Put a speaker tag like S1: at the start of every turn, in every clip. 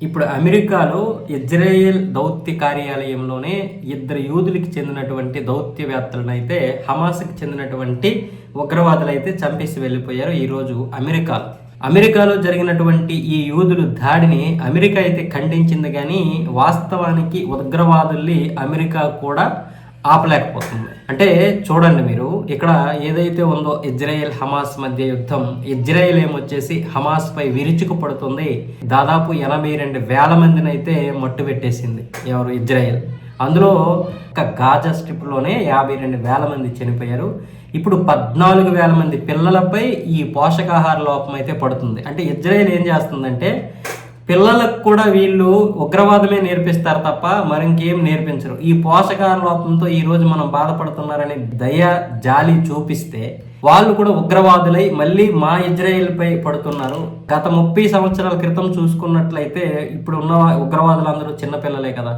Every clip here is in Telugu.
S1: ఇప్పుడు అమెరికాలో ఇజ్రాయెల్ దౌత్య కార్యాలయంలోనే ఇద్దరు యూదులకి చెందినటువంటి దౌత్యవేత్తలను అయితే హమాస్కి చెందినటువంటి ఉగ్రవాదులు అయితే చంపేసి వెళ్ళిపోయారు ఈరోజు అమెరికాలో అమెరికాలో జరిగినటువంటి ఈ యూదుల దాడిని అమెరికా అయితే ఖండించింది కానీ వాస్తవానికి ఉగ్రవాదుల్ని అమెరికా కూడా ఆపలేకపోతుంది. అంటే చూడండి మీరు ఇక్కడ ఏదైతే ఉందో ఇజ్రాయెల్ హమాస్ మధ్య యుద్ధం ఇజ్రాయెల్ ఏమొచ్చేసి హమాస్ పై విరుచుకు పడుతుంది దాదాపు ఎనభై రెండు వేల మందిని అయితే మట్టు పెట్టేసింది ఎవరు? ఇజ్రాయెల్. అందులో ఒక గాజా స్ట్రిప్లోనే యాభై రెండు వేల మంది చనిపోయారు. ఇప్పుడు పద్నాలుగు వేల మంది పిల్లలపై ఈ పోషకాహార లోపం అయితే పడుతుంది. అంటే ఇజ్రాయెల్ ఏం చేస్తుందంటే పిల్లలకు కూడా వీళ్ళు ఉగ్రవాదమే నేర్పిస్తారు తప్ప మరింకేం నేర్పించరు. ఈ పోషకాహార లోపంతో ఈ రోజు మనం బాధపడుతున్నారని దయ జాలి చూపిస్తే వాళ్ళు కూడా ఉగ్రవాదులై మళ్ళీ మా ఇజ్రాయెల్ పై పడుతున్నారు. గత ముప్పై సంవత్సరాల క్రితం చూసుకున్నట్లయితే ఇప్పుడు ఉన్న ఉగ్రవాదులందరూ చిన్నపిల్లలే కదా.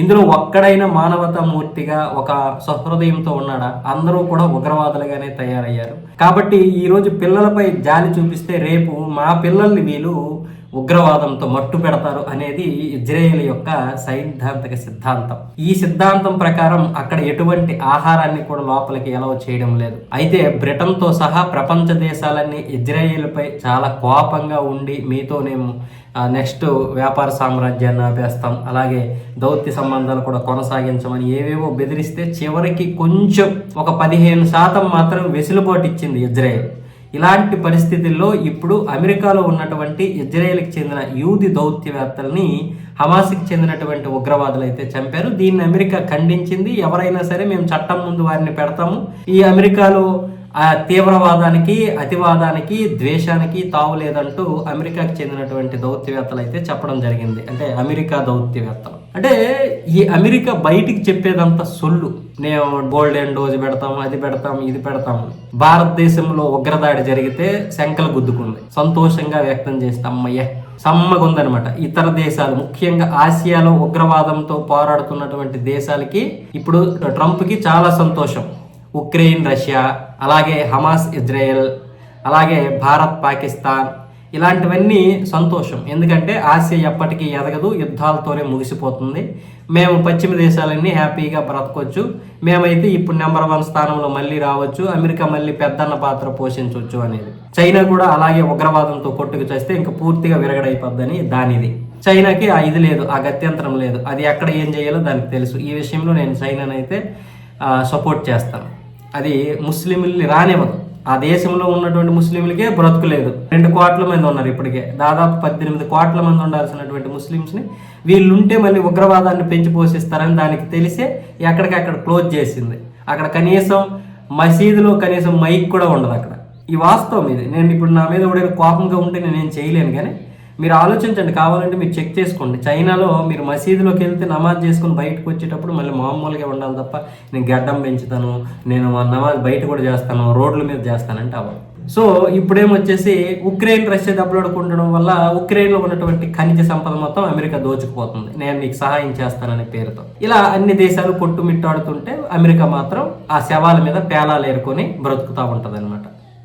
S1: ఇందులో ఒక్కడైనా మానవతా మూర్తిగా ఒక సహృదయంతో ఉన్నాడా? అందరూ కూడా ఉగ్రవాదులుగానే తయారయ్యారు. కాబట్టి ఈరోజు పిల్లలపై జాలి చూపిస్తే రేపు మా పిల్లల్ని వీళ్ళు ఉగ్రవాదంతో మట్టు పెడతారు అనేది ఇజ్రాయేల్ యొక్క సైద్ధాంతిక సిద్ధాంతం. ఈ సిద్ధాంతం ప్రకారం అక్కడ ఎటువంటి ఆహారాన్ని కూడా లోపలికి ఎలా చేయడం లేదు. అయితే బ్రిటన్తో సహా ప్రపంచ దేశాలన్నీ ఇజ్రాయేల్పై చాలా కోపంగా ఉండి మీతోనేమో నెక్స్ట్ వ్యాపార సామ్రాజ్యాన్ని ఆపేస్తాం. అలాగే దౌత్య సంబంధాలు కూడా కొనసాగించమని ఏవేవో బెదిరిస్తే చివరికి కొంచెం ఒక పదిహేను శాతం మాత్రం వెసులుబాటు ఇచ్చింది ఇజ్రాయెల్. ఇలాంటి పరిస్థితుల్లో ఇప్పుడు అమెరికాలో ఉన్నటువంటి ఇజ్రాయెల్కి చెందిన యూది దౌత్యవేత్తల్ని హమాస్కి చెందినటువంటి ఉగ్రవాదులు అయితే చంపారు. దీన్ని అమెరికా ఖండించింది. ఎవరైనా సరే మేము చట్టం ముందు వారిని పెడతాము. ఈ అమెరికాలో ఆ తీవ్రవాదానికి అతివాదానికి ద్వేషానికి తావు లేదంటూ అమెరికాకి చెందినటువంటి దౌత్యవేత్తలు అయితే చెప్పడం జరిగింది. అంటే అమెరికా దౌత్యవేత్తలు. అంటే ఈ అమెరికా బయటికి చెప్పేదంతా సొల్లు. నేను గోల్డెన్ డోజ్ పెడతాం అది పెడతాము ఇది పెడతాము. భారతదేశంలో ఉగ్రదాడి జరిగితే శంకలు గుద్దుకుంది. సంతోషంగా వ్యక్తం చేస్తే అమ్మయ్య. సమ్మగుందనమాట ఇతర దేశాలు ముఖ్యంగా ఆసియాలో ఉగ్రవాదంతో పోరాడుతున్నటువంటి దేశాలకి ఇప్పుడు ట్రంప్కి చాలా సంతోషం. ఉక్రెయిన్ రష్యా అలాగే హమాస్ ఇజ్రాయెల్ అలాగే భారత్ పాకిస్తాన్ ఇలాంటివన్నీ సంతోషం. ఎందుకంటే ఆసియా ఎప్పటికీ ఎదగదు యుద్ధాలతోనే ముగిసిపోతుంది. మేము పశ్చిమ దేశాలన్నీ హ్యాపీగా బ్రతకొచ్చు. మేమైతే ఇప్పుడు నెంబర్ వన్ స్థానంలో మళ్ళీ రావచ్చు. అమెరికా మళ్ళీ పెద్దన్న పాత్ర పోషించవచ్చు అనేది. చైనా కూడా అలాగే ఉగ్రవాదంతో కొట్టుకు చేస్తే ఇంకా పూర్తిగా విరగడైపోద్దని దానిది. చైనాకి ఆ ఇది లేదు ఆ గత్యంతరం లేదు. అది ఎక్కడ ఏం చేయాలో దానికి తెలుసు. ఈ విషయంలో నేను చైనానైతే సపోర్ట్ చేస్తాను. అది ముస్లింలు రానివ్వదు. ఆ దేశంలో ఉన్నటువంటి ముస్లింలకే బ్రతుకులేదు రెండు కోట్ల మంది ఉన్నారు ఇప్పటికే. దాదాపు పద్దెనిమిది కోట్ల మంది ఉండాల్సినటువంటి ముస్లిమ్స్ని వీళ్ళుంటే మళ్ళీ ఉగ్రవాదాన్ని పెంచి పోషిస్తారని దానికి తెలిసే ఎక్కడికక్కడ క్లోజ్ చేసింది. అక్కడ కనీసం మసీదులో కనీసం మైక్ కూడా ఉండదు అక్కడ. ఈ వాస్తవం ఇది. నేను ఇప్పుడు నా మీద కూడా కోపంగా ఉంటే నేనేం చేయలేను కానీ మీరు ఆలోచించండి కావాలంటే మీరు చెక్ చేసుకోండి. చైనాలో మీరు మసీదులోకి వెళ్తే నమాజ్ చేసుకుని బయటకు వచ్చేటప్పుడు మళ్ళీ మామూలుగా ఉండాలి తప్ప నేను గడ్డం పెంచుతాను నేను నమాజ్ బయట కూడా చేస్తాను రోడ్ల మీద చేస్తానంటే అవ్వదు. సో ఇప్పుడేమొచ్చేసి ఉక్రెయిన్ రష్యా దెబ్బలాడుకుండడం వల్ల ఉక్రెయిన్లో ఉన్నటువంటి ఖనిజ సంపద మొత్తం అమెరికా దోచుకుపోతుంది. నేను మీకు సహాయం చేస్తాననే పేరుతో. ఇలా అన్ని దేశాలు కొట్టుమిట్టాడుతుంటే అమెరికా మాత్రం ఆ శవాల మీద పేలాలు ఏరుకొని బ్రతుకుతూ ఉంటుంది